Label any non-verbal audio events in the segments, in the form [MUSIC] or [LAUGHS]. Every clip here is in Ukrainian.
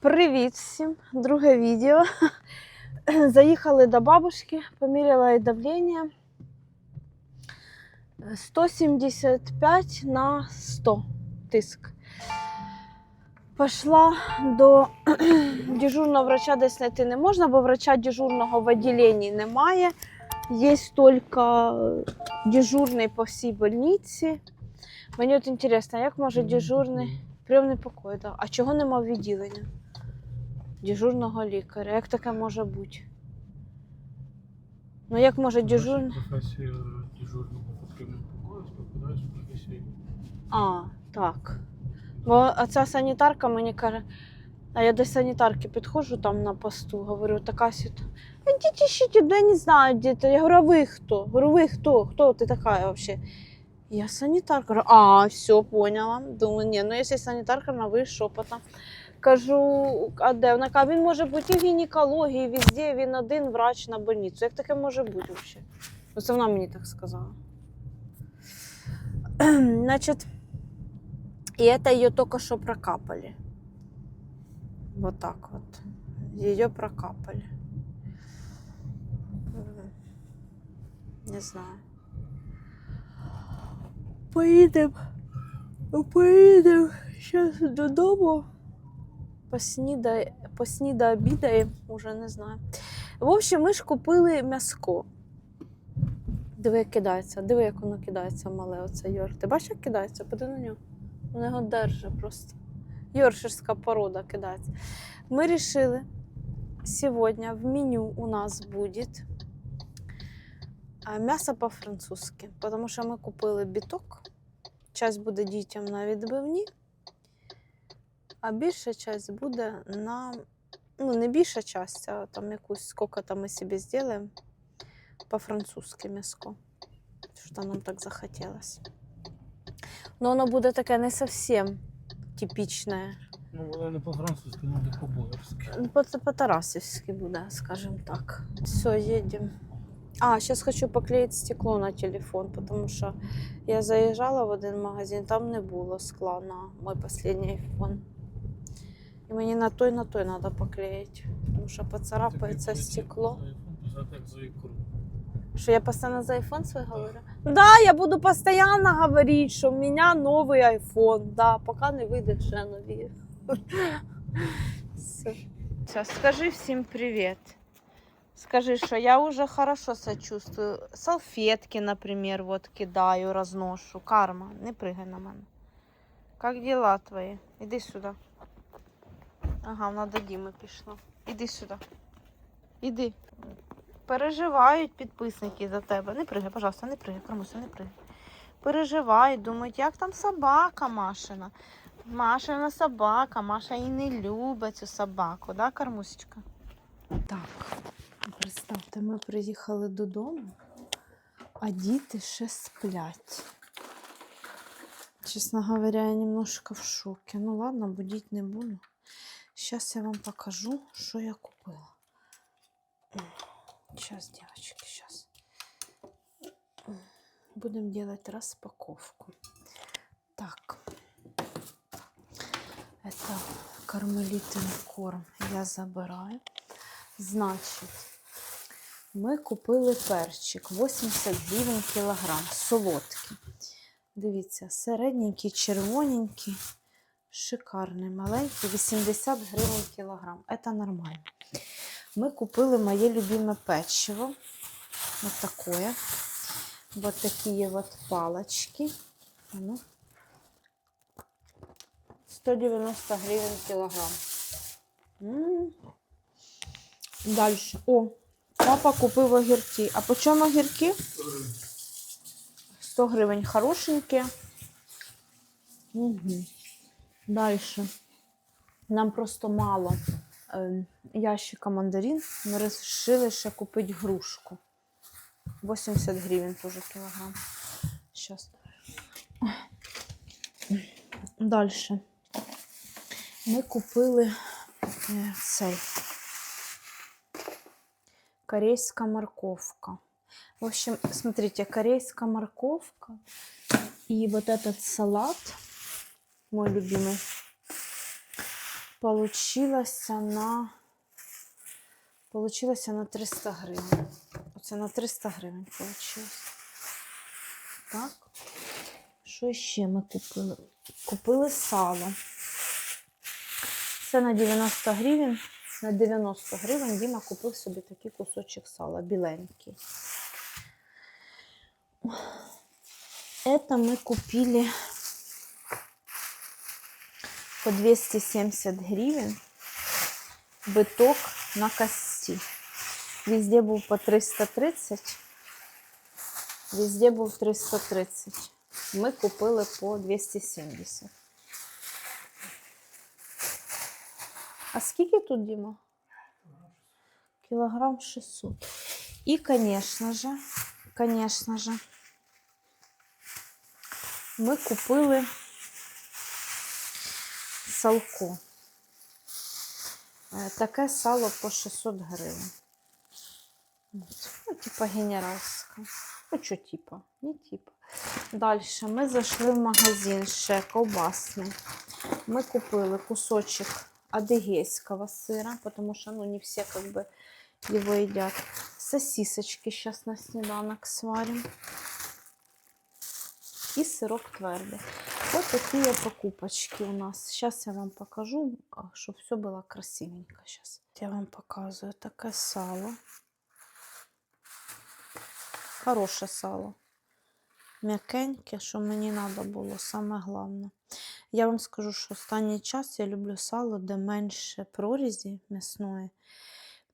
Привіт всім! Друге відео. [CLEARS THROAT] Заїхали до бабушки, поміряла їй давлення. 175 на 100 тиск. Пішла до [CLEARS THROAT] дежурного врача десь знайти не можна, бо врача дежурного в відділенні немає. Є тільки дежурний по всій больниці. Мені от інтересно, як може дежурний прийомний покой, да. а чого нема відділення? Дежурного лікаря. Як таке може бути? Ну як може дежурний? Професія дежурного потрібного покою співпадаєш з професією. А, так. Бо ця санітарка мені каже, а я до санітарки підходжу там на посту, говорю, така ситуація. Ідіть ищите, да я не знаю, це. Я говорю, а ви хто? Говорю, ви хто? Хто ти така вообще? Я санітарка. Говорю, а, все, поняла. Думаю, ні, ну якщо санітарка, на ви шепотом. Кажу, а де? Вона каже, він може бути і в гінекології, везде, він один врач на больницю. Як таке може бути взагалі? Ну, це вона мені так сказала. [CLEARS THROAT] Значить, и это ее только что прокапали. Вот так вот. Ее прокапали. Не знаю. Поїдемо. Поїдемо зараз додому. Поснідай, посніда обідаємо, уже не знаю. В общем, ми ж купили м'яско. Диви, як кидається. Диви, як воно кидається мале, оце Йор. Ти бачиш, як кидається? Подиви на нього. Вона його держить просто. Йорширська порода кидається. Мы решили, сегодня в меню у нас будет а, мясо по-французски, потому що ми купили біток. Часть буде дітям на відбивні, а більша часть буде на. Ну, не більша часть, а там якусь скільки там ми собі зробимо по-французски м'яско. Що нам так захотілося. Но воно буде таке не зовсім типічне. Ну, вона не по-французьки, вона по-болгарськи. Ну, По- По-тарасівськи буде, скажем так. Все, едем. А, сейчас хочу поклеить стекло на телефон, потому что я заезжала в один магазин, там не було скла на мой последний iPhone. І мені на той, на той треба поклеїти, тому що поцарапається стекло. Писати як за ікру. Что я постоянно за iPhone свой говорю? Да, я буду постоянно говорить, что у меня новый iPhone, да, пока не выйдет ще нові. Все. Все, скажи всем привет. Скажи, что я уже хорошо себя чувствую. Салфетки, например, вот кидаю, разношу. Карма, не прыгай на мене. Как дела твои? Иди сюда. Ага, вона до Діми пішла. Іди сюди. Іди. Переживають підписники за тебе. Не пригай, пожалуйста, не пригай, Кормуся, не пригай. Переживають, думають, як там собака Машина. Машина собака, Маша її не любить цю собаку, да, Кармусечка? Так, представте, ми приїхали додому, а діти ще сплять. Чесно говоря, я немножко в шоке. Ну ладно, будить не буду. Сейчас я вам покажу, что я купила. Сейчас, девочки, сейчас. Будем делать распаковку. Так. Это кармелитин корм я забираю. Значить, ми купили перчик 80 гривень кілограм, солодкий. Дивіться, середненький, червоненький, шикарний, маленький, 80 гривень кілограм. Это нормально. Мы купили мое любимое печиво. Вот такое. Вот такие вот палочки. А ну. 190 гривен килограмм. М. Дальше. О, папа купив огірки. А по чому огірки? 100 гривень хорошенькі. Угу. Дальше. Нам просто мало е, ящика мандарин. Ми вирішили ще купити грушку. 80 гривень теж кілограм. Сейчас. Дальше. Ми купили е, цей корейська морковка. В общем, смотрите, корейская морковка и вот этот салат, мой любимый, получилося на получилося на 300 гривень. Оце на 300 гривень вийшло. Так. Що ще ми купили? Купили сало. Це на 90 гривень. На 90 гривень Діма купив собі такий кусочок сала, біленький. Это мы купили по 270 гривен биток на кості. Везде був по 330, везде був 330. Ми купили по 270. А скільки тут, Діма? Кілограм 600. І, конечно же, конечно же, ми купили салко. Е, Таке сало по 600 гривень. От. Ну, типа генеральське. Ну, що типа? Не типа. Далі ми зайшли в магазин ще ковбасний. Ми купили кусочок адыгейского сира, потому что ну, не все как бы его едят. Сосисочки сейчас на снеданок сварим. И сырок твердый. Вот такие покупочки у нас. Сейчас я вам покажу, чтобы все было красивенько. Сейчас я вам показываю. Такое сало. Хороше сало. М'якеньке, що мені треба було, саме головне. Я вам скажу, що останній час я люблю сало, де менше прорізі м'ясної,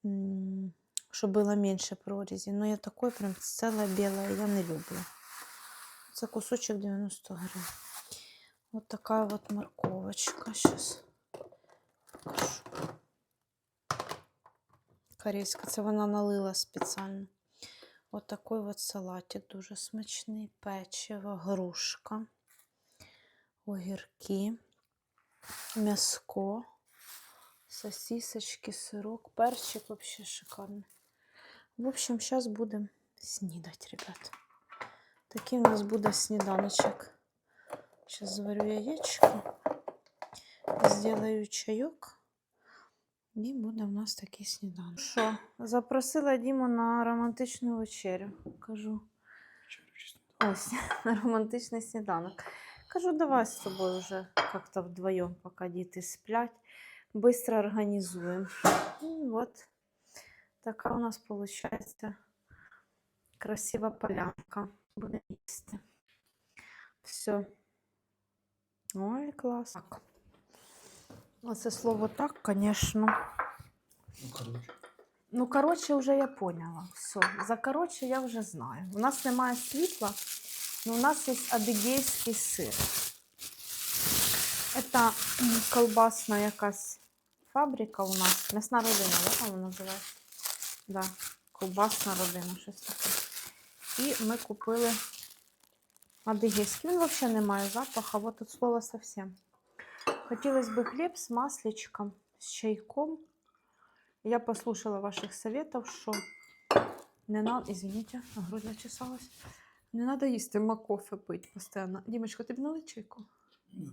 м, щоб було менше прорізі. Ну, я такое прям целе біле я не люблю. Це кусочок 90 гривень. Вот такая вот морковочка. Сейчас покажу. Корейська, це вона налила спеціально. От такий от салатик дуже смачний. Печиво, грушка, огірки, м'яско, сосисочки, сирок, перчик вообще шикарний. В общем, зараз будемо снідати, ребят. Такий у нас буде сніданочок. Сейчас заварю яєчко, сделаю чайок. І буде в нас такий сніданок. Що, запросила Діму на романтичну вечерю. Кажу, ось, [LAUGHS] на романтичний сніданок. Кажу, давай з тобою вже як-то вдвоєм, поки діти сплять. Быстро організуємо. І от така у нас виходить красива полянка. Буде їсти. Все. Ой, клас. Так. Оце слово так, звісно. Ну, короче. Ну, коротше, вже я поняла. Все. За коротше я вже знаю. У нас немає світла, але у нас є адигейський сир. Це колбасна якась фабрика у нас. М'ясна родина, да, там вона називається? Да, колбасна родина, щось таке. І ми купили адигейський. Він взагалі не має запаху, вот тут слово совсем. Хотелось бы хлеб с масличком, с чайком. Я послушала ваших советов, що не надо, извините, грудь зачесалась. Не надо їсти макофе пить постоянно. Дімочка, тобі налить чайку? Ні.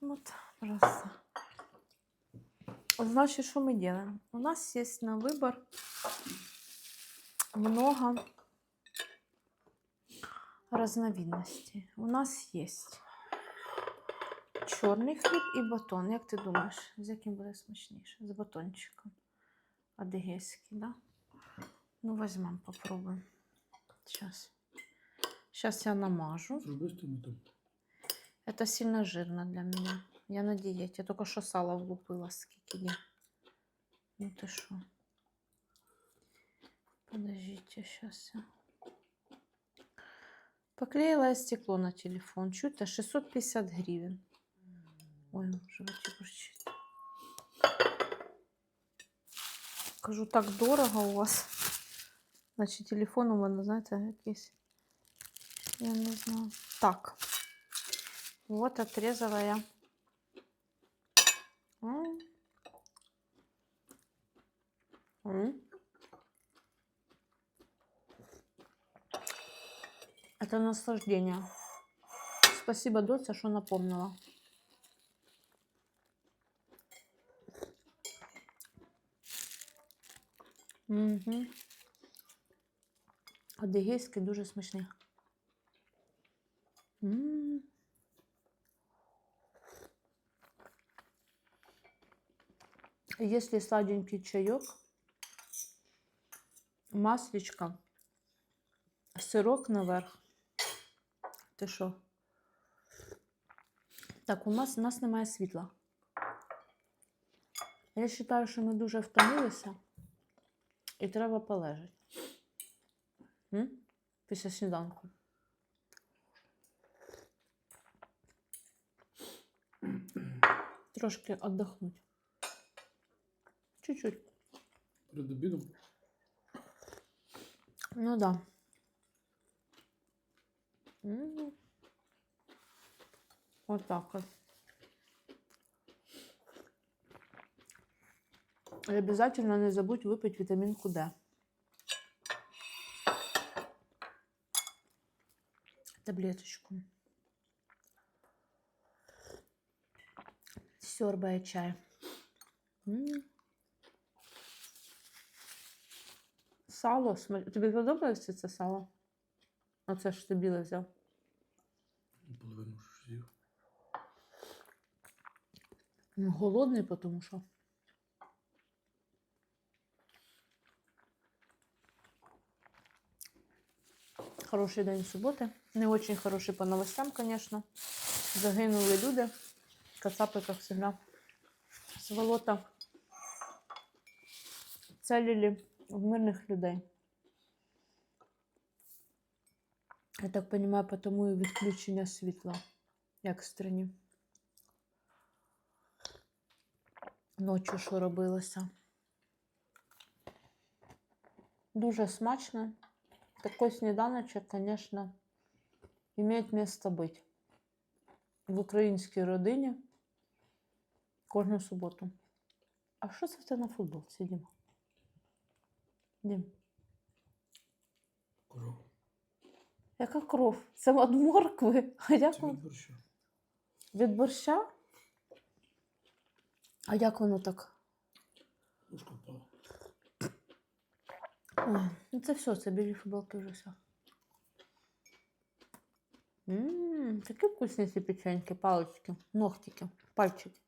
Вот, пожалуйста. Значит, что мы делаем? У нас есть на выбор много разновидностей. У нас есть чорний хліб і батон. Як ти думаєш, з яким буде смачніше? З батончиком. Адигейський, да? Ну, возьмем, попробуем. Сейчас. Сейчас я намажу. Это сильно жирно для меня. Я на диете. Я только что сало влупила, скільки є. Ну ты что? Подождите, сейчас я. Поклеила я стекло на телефон. Чуть-то 650 гривен. Ой, животик бурчить. Кажу, так дорого у вас. Значить, телефон у мене, знаєте, якийсь. Я не знаю. Так. Вот отрезала я. М. М. Это наслаждение. Спасибо, Доця, что напомнила. Угу. Адигейський дуже смачний. Если сладенький чайок, маслечка, сырок наверх. Ти що? Так, у нас, у нас немає світла. Я вважаю, що ми дуже втомилися і треба полежати. М? Після сніданку. Трошки віддохнути. Чуть-чуть. Перед обідом. Ну да. М. Вот так вот. И обязательно не забудь выпить витаминку D. Таблеточку. Сёрбая чай. М. Сало. сма- Тобі подобається це сало? Оце ж ти біле взяв. Половину ж з'їв. Ну, Голодний, тому що. Хороший день суботи. Не очень хороший по новостям, конечно. Загинули люди. Кацапи, как всегда, с болота целили в мирных людей. Я так понимаю, потому і відключення світла екстрені. Ночі що робилося. Дуже смачно. Такой сніданочок, конечно, имеет место быть. В українській родині кожну суботу. А що це в на футболці, Діма? Дім, Коров. Яка кров? Це від моркви. [LAUGHS] А як Це воно? від борща. Від борща? А як воно так? Ложка впала. Ой, ну це все, це білі футболки вже все. Ммм, такі вкусні ці печеньки, палички, ногтики, пальчики.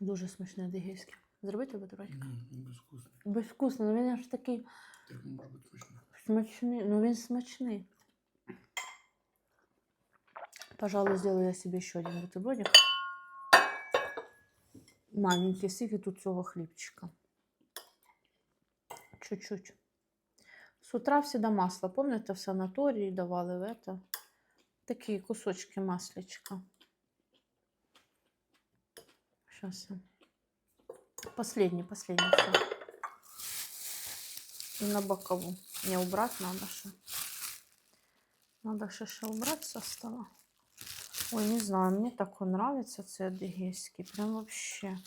Дуже смачне дегейське. Зробити бутербродик? Ні, він безвкусний. Безвкусно, ну він аж такий Так може бути смачно. Смачний. Ну він смачний. Пожалуй, сделаю я себе еще один бутербродик. Маленький, скільки тут цього хлібчика. Чуть-чуть. С утра всегда масло. Помните, в санаторії давали в это? Такі кусочки маслечка. Сейчас. Последний, последний. Все. На бокову. Не убрать надо ще. Надо ще ще убрать со стола. Ой, не знаю, мені так нравится цей адигейський. Прям вообще.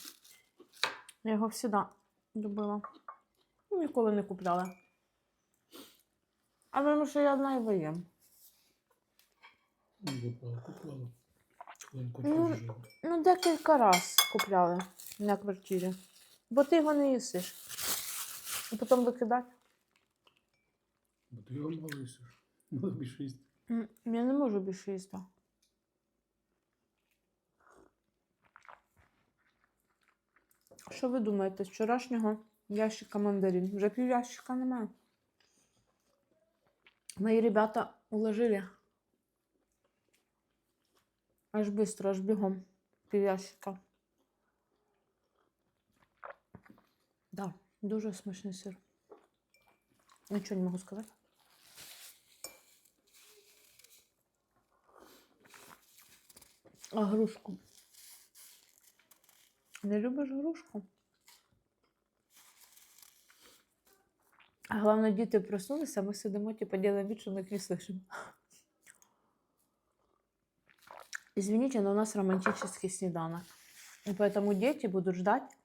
Я його всегда любила. Ну, ніколи не купляла. А тому що я одна його їм. Ну, Купила, купила. Ну. Ну, декілька раз купляли на квартирі. Бо ти його не їсиш. І потім викидати. Ти його мало їсиш. [LAUGHS] Більше їсти. М, Я не можу більше їсти. Що ви думаєте, з вчорашнього ящика мандарин? Вже пів ящика немає. Мої ребята уложили. Аж быстро, аж бігом. Пів ящика. Да, дуже смачний сир. Нічого не можу сказати. А грушку? Не любиш грушку? А головне, діти проснулися, ми сидимо, типу, делаем вид, що ми їх не слышим. Извините, но у нас романтический снеданок. И поэтому дети будут ждать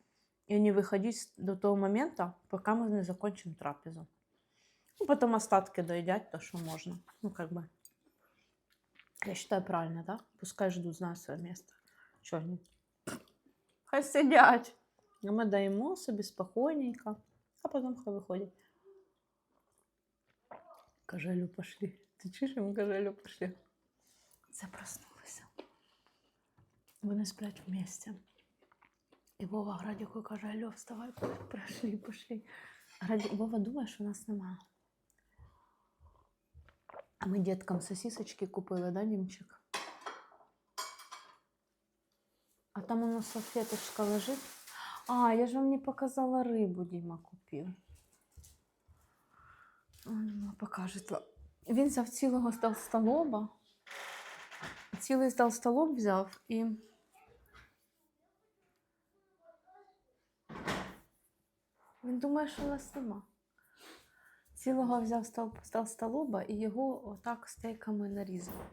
и не выходить с- до того момента, пока мы не закончим трапезу. Ну, потом остатки доедят, то, что можно. Ну, как бы. Я считаю правильно, да? Пускай ждут, знают свое место. Чё они? Хай сидять. А ми даємо собі спокійненько, а потім хай виходять. Каже, Алю, пошли. Ти чуєш, йому каже, Алю, пошли. Це проснулися. Вони сплять вместе. І Вова Градіку каже, Алло, вставай, пошли, пошли. Граді... Вова думає, що нас немає. Ми діткам сосисочки купили, да, Дімчик? А там у нас салфеточка лежить. А, я ж вам не показала рибу, Діма купив. Ну, Покажете. Він взяв цілого толстолоба. Цілий толстолоб взяв і. Він думає, що нас нема. Цілого взяв з толстолоба і його отак стейками нарізав.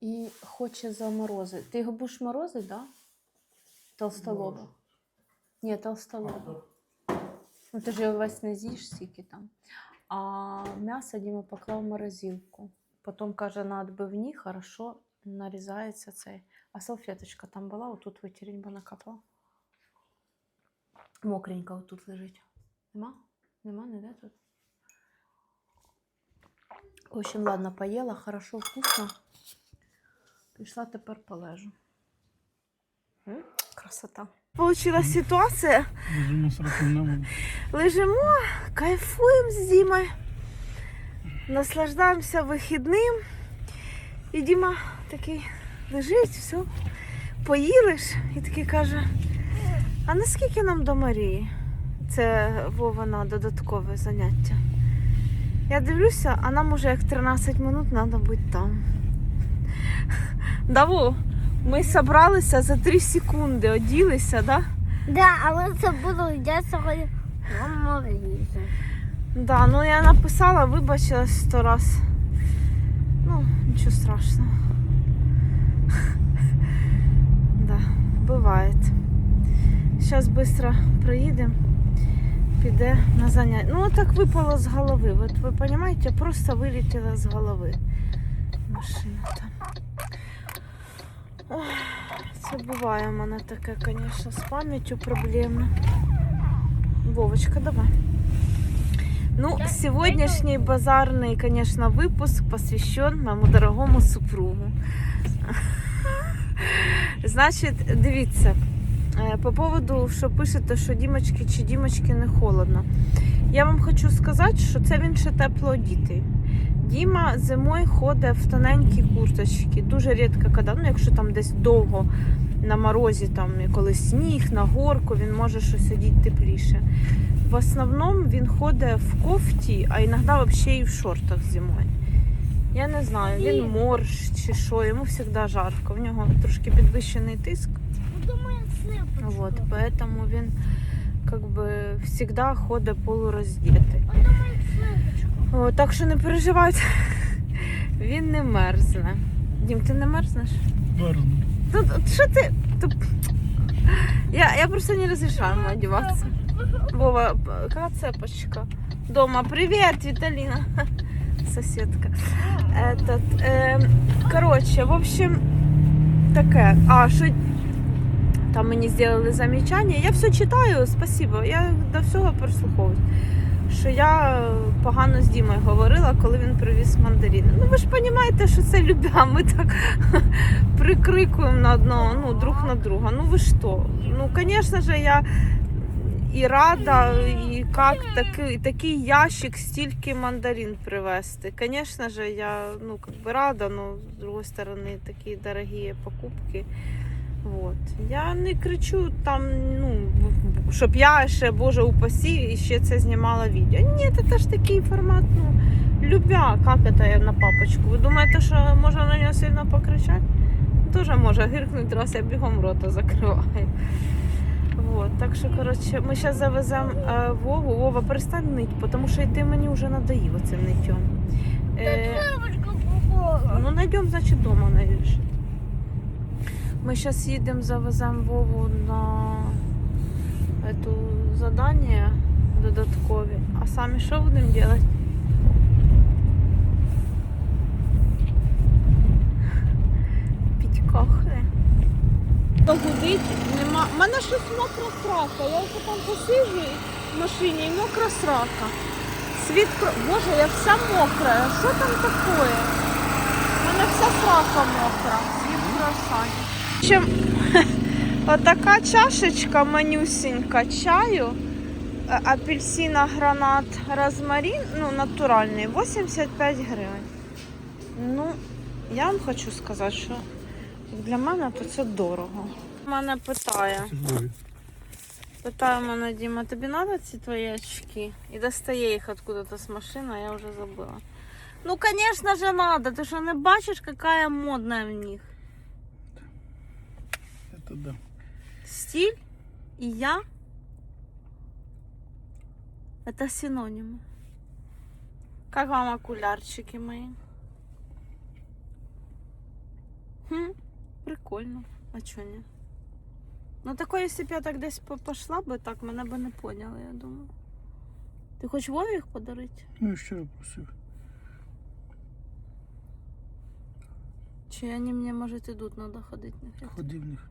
І хоче заморозити. Ти його будеш морозити, да? Толстолоба. Ні, толстолоба. Ну, ти ж його весь не з'їш стільки там. А м'ясо Діма поклав в морозилку. Потім каже, на відбивні хорошо нарізається цей. А салфеточка там була, отут витереть, бо накапала. Мокренька отут лежить. Нема? Нема, не де тут? В общем, ладно, поїла, хорошо, вкусно. Пішла тепер полежу. М? Красота. Получилась ситуація. Лежимо. Лежимо, кайфуємо з Дімою, наслаждаємося вихідним. І Діма такий лежить, все, поїли ж, і такий каже: а наскільки нам до Марії? Це Вова на додаткове заняття. Я дивлюся, а нам уже як 13 минут треба бути там. Да, Вов, ми зібралися за 3 секунди, оділися, да? Да, але це було я сьогодні на. Да, ну я написала, вибачилась сто раз. Ну, нічого страшного. [LAUGHS] Да, буває. Зараз швидко проїдемо, піде на заняття. Ну, так випало з голови. От ви розумієте, просто вилетіла з голови. Машина там. Ох, це буває в мене таке, звісно, з пам'яттю проблемно. Вовочка, давай. Ну, сегодняшний базарный, конечно, выпуск посвящен моему дорогому супругу. Значить, дивіться, по поводу, що пишете, що Дімочки чи Дімочки не холодно. Я вам хочу сказати, що це він ще тепло одітий. Діма зимою ходить в тоненькій курточці. Дуже рідко, коли, ну, якщо там десь довго на морозі, там, коли сніг, на горку, він може щось одіти тепліше. В основному він ходить в кофті, а іноді взагалі і в шортах зимою. Я не знаю, він морж чи що, йому завжди жарко. В нього трошки підвищений тиск. Думаю, слипочку. Вот, поэтому він как бы всегда ходить полуроздетий. Думаю, слипочку. О, так що не переживайте, [LAUGHS] він не мерзне. Дім, ти не мерзнеш? Мерзну. Тут от що ти? Тут... Я, я просто не разрешаю ему одеваться. Вова, п- какая цепочка? Дома. Привет, Виталина. [LAUGHS] Соседка. Этот, эм, короче, в общем, таке. А, що там мені зробили замічання. Я все читаю, спасибо. Я до всього прислуховуюсь. Що я погано з Дімою говорила, коли він привіз мандарини. Ну ви ж розумієте, що це любя. Ми так [LAUGHS] прикрикуємо на одного, ну, друг на друга. Ну ви що? Ну, звісно ж, я і рада, і як такий, такий ящик стільки мандарин привезти. Звісно ж, я ну, би рада, але з другої сторони такі дорогі покупки. Вот. Я не кричу там, ну, щоб я ще, Боже, упасі, і ще це знімала відео. Ні, це ж такий формат, ну, любя, як це я на папочку. Ви думаєте, що можна на нього сильно покричати? Тоже може гиркнути, раз я бігом рота закриваю. Вот, так що, коротше, ми зараз завеземо е, Вову. Вова, перестань нить, тому що ти мені вже надоїв оцим ниттям. Е, ну, найдемо, значить, вдома найбільше. Ми зараз їдемо, завеземо Вову на задання додаткові. А самі що будемо робити? Піть кохи. То нема. У мене щось мокра срака. Я ось там посиджу в машині і мокра срака. Світ Боже, я вся мокра. Що там таке? У мене вся срака мокра. Світ Чим [LAUGHS] отака чашечка манюсенька чаю. е, Апельсина, гранат, розмарин, ну, натуральний, 85 гривень. Ну, я вам хочу сказати, що для мене то це дорого. Мене питає. Питає мене Діма, тобі треба ці твої очки? І достає їх откуда-то з машини, а я вже забула. Ну, звісно же, надо. Ти що не бачиш, яка модна в них? Это да. Стиль и я это синонимы. Как вам окулярчики мои? Хм, прикольно. А чё не? Ну такое, если б я так десь по- пошла би, так мене би не поняли, я думаю. Ти хочеш Вові їх подарити? Ну, я вчора просив. Чи вони мені, може, ідуть, треба ходити на хребет? Ходи в них.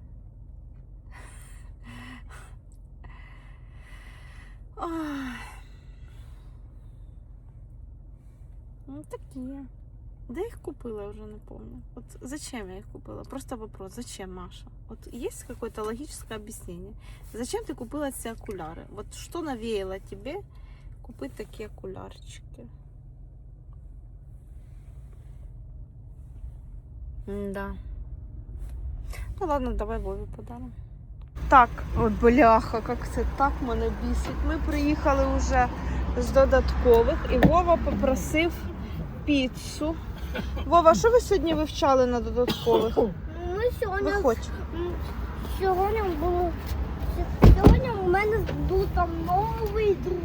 Ну, такие. Де їх купила, я вже не помню. Вот зачем я їх купила? Просто вопрос, зачем, Маша? Вот есть какое-то логическое объяснение? Зачем ты купила эти окуляры? Вот что навеяло тебе купить такие окулярчики? Да. Ну ладно, давай Вові подаримо. Так, от бляха, як це так мене бісить. Ми приїхали вже з додаткових і Вова попросив піцу. Вова, що ви сьогодні вивчали на додаткових? Ну, сьогодні, Виходь. сьогодні було. Сьогодні у мене був там новий друг.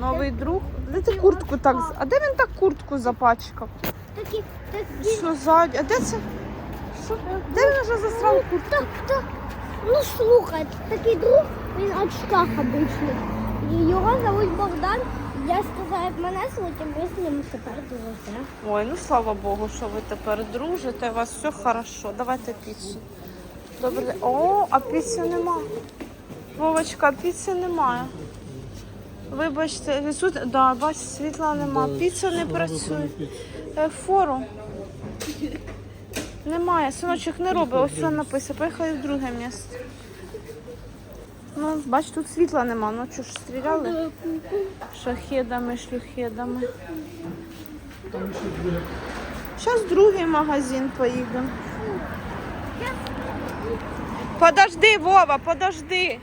Новий друг. Де ти куртку так? А де він так куртку запачкав? Такі, такі. Що ззаді? А де це? Що? Де він вже засрав куртку? Так, так. Ну слухай, такий друг, він очках обичний. Його зовуть Богдан. Я сказала, як мене звуть, і ми з ним тепер друзі. Ой, ну слава Богу, що ви тепер дружите, у вас все хорошо. Давайте піцу. Добре. О, а піці нема. Вовочка, піці немає. Вибачте, відсут... да, бач, світла нема. Піца не працює. Е, Фору. Немає, синочок не робить. Ось що написано. Поїхали в друге місце. Ну, бач, тут світла нема. Ну що ж стріляли? Шахедами, шлюхедами. Зараз в другий магазин поїдемо. Подожди, Вова, подожди.